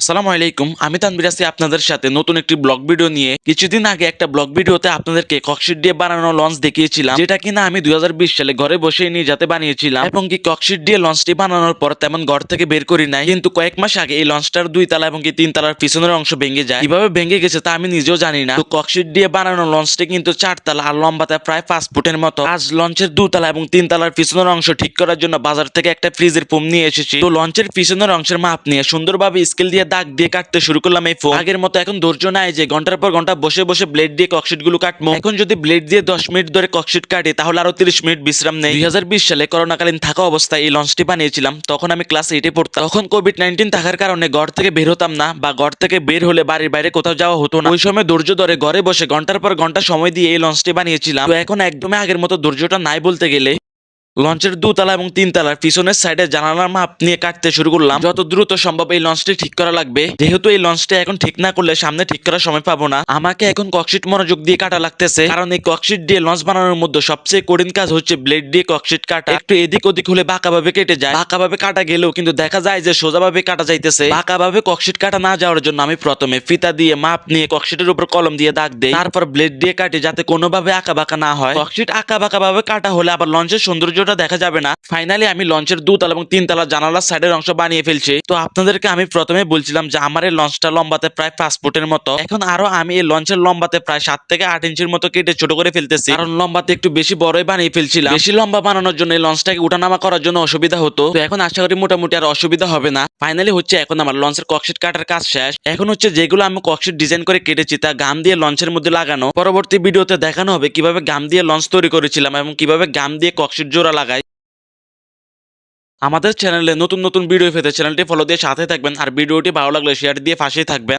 আসসালামু আলাইকুম, আমি তানবির আছি আপনাদের সাথে নতুন একটি ব্লগ ভিডিও নিয়ে। কিছুদিন আগে একটা ব্লগ ভিডিওতে আপনাদেরকে ককশিট দিয়ে বানানো লঞ্চ দেখিয়েছিলাম, যেটা কিনা আমি দুই সালে ঘরে বসে নিয়ে যাতে বানিয়েছিলাম, এবং কি ককশিট দিয়ে লঞ্চটি বানানোর পর তেমন ঘর থেকে বের করি নাই, কিন্তু কয়েক মাস আগে এই লঞ্চটার দুই তালা এবং কি তিন তালার পিছনের অংশ ভেঙে যায়। কীভাবে ভেঙে গেছে তা আমি নিজেও জানি না। তো ককশিট দিয়ে বানানো লঞ্চটি কিন্তু চার তালা আর লম্বাতে প্রায় পাঁচ ফুটের মতো। আজ লঞ্চের দু দুতলা এবং তিন তালার পিছনের অংশ ঠিক করার জন্য বাজার থেকে একটা ফ্রিজের ফোম নিয়ে এসেছি। তো লঞ্চের পিছনের অংশের মাপ নিয়ে সুন্দরভাবে স্কেল দিয়ে দাগ দিয়ে কাটতে শুরু করলাম এই ফোম আগের মতো এখন ধৈর্য নাই যে ঘণ্টার পর ঘণ্টা বসে বসে ব্লেড দিয়ে ককশিটগুলো কাটবো এখন যদি ব্লেড দিয়ে দশ মিনিট ধরে ককশিট কাটি, তাহলে আরও তিরিশ মিনিট বিশ্রাম নেই। দু হাজার বিশ সালে করোনাকালীন থাকা অবস্থায় এই লঞ্চটি বানিয়েছিলাম। তখন আমি ক্লাস এইটে পড়তাম। তখন কোভিড নাইন্টিন থাকার কারণে ঘর থেকে বের হতাম না বা ঘর থেকে বের হলে বাড়ির বাইরে কোথাও যাওয়া হতো না। ওই সময় ধৈর্য ধরে ঘরে বসে ঘণ্টার পর ঘণ্টা সময় দিয়ে এই লঞ্চটি বানিয়েছিলাম। তো এখন একদমই আগের মতো ধৈর্যটা নাই বলতে গেলে। লঞ্চের দুতলা এবং তিনতলার পিছনের সাইডে জানালার মাপ নিয়ে কাটতে শুরু করলাম। যত দ্রুত সম্ভব এই লঞ্চটি ঠিক করা লাগবে। যেহেতু এই লঞ্চটি এখন ঠিক না করলে সামনে ঠিক করার সময় পাবো না। আমাকে এখন ককশিট মনোযোগ দিয়ে কাটা লাগতেছে। কারণ এই ককশিট দিয়ে লঞ্চ বানানোর মধ্যে সবচেয়ে কঠিন কাজ হচ্ছে ব্লেড দিয়ে ককশিট কাটা। একটু এদিক ওদিক হলে বাঁকাভাবে কেটে যায়। বাঁকাভাবে কাটা গেলেও কিন্তু দেখা যায় যে সোজাভাবে কাটা যাইতেছে। বাঁকাভাবে ককশিট কাটা না যাওয়ার জন্য আমি প্রথমে ফিতা দিয়ে মাপ নিয়ে ককশিটের উপর কলম দিয়ে দাগ দেই। তারপর ব্লেড দিয়ে কাটি যাতে কোনোভাবে আঁকা বাঁকা না হয়। ককশিট আঁকা বাঁকা ভাবে কাটা হলে আবার লঞ্চের সৌন্দর্যটা দেখা যাবে না। ফাইনালি আমি লঞ্চের দুতলা এবং তিনতলা জানালার সাইডের অংশ বানিয়ে ফেলছি। তো আপনাদেরকে আমি প্রথমে বলছিলাম যে আমার এই লঞ্চটা লম্বাতে প্রায় পাঁচ ফুটের মতো। এখন আরও আমি এই লঞ্চের লম্বাতে প্রায় সাত থেকে আট ইঞ্চির মতো কেটে ছোট করে ফেলতেছি। কারণ লম্বাতে একটু বেশি বড়ই বানিয়ে ফেলছিলাম। বেশি লম্বা বানানোর জন্য এই লঞ্চটাকে উঠানামা করার জন্য অসুবিধা হতো। তো এখন আশা করি মোটামুটি আর অসুবিধা হবে না। ফাইনালি হচ্ছে এখন আমার লঞ্চের ককশিট কাটার কাজ শেষ। এখন হচ্ছে যেগুলো আমি ককশিট ডিজাইন করে কেটেছি তা গাম দিয়ে লঞ্চের মধ্যে লাগানো। পরবর্তী ভিডিওতে দেখানো হবে কীভাবে গাম দিয়ে লঞ্চ তৈরি করেছিলাম এবং কীভাবে গাম দিয়ে ককশিট জোড়া লাগাই। আমাদের চ্যানেলে নতুন নতুন ভিডিও পেতে চ্যানেলটি ফলো দিয়ে সাথে থাকবেন। আর ভিডিওটি ভালো লাগলে শেয়ার দিয়ে পাশেই থাকবেন।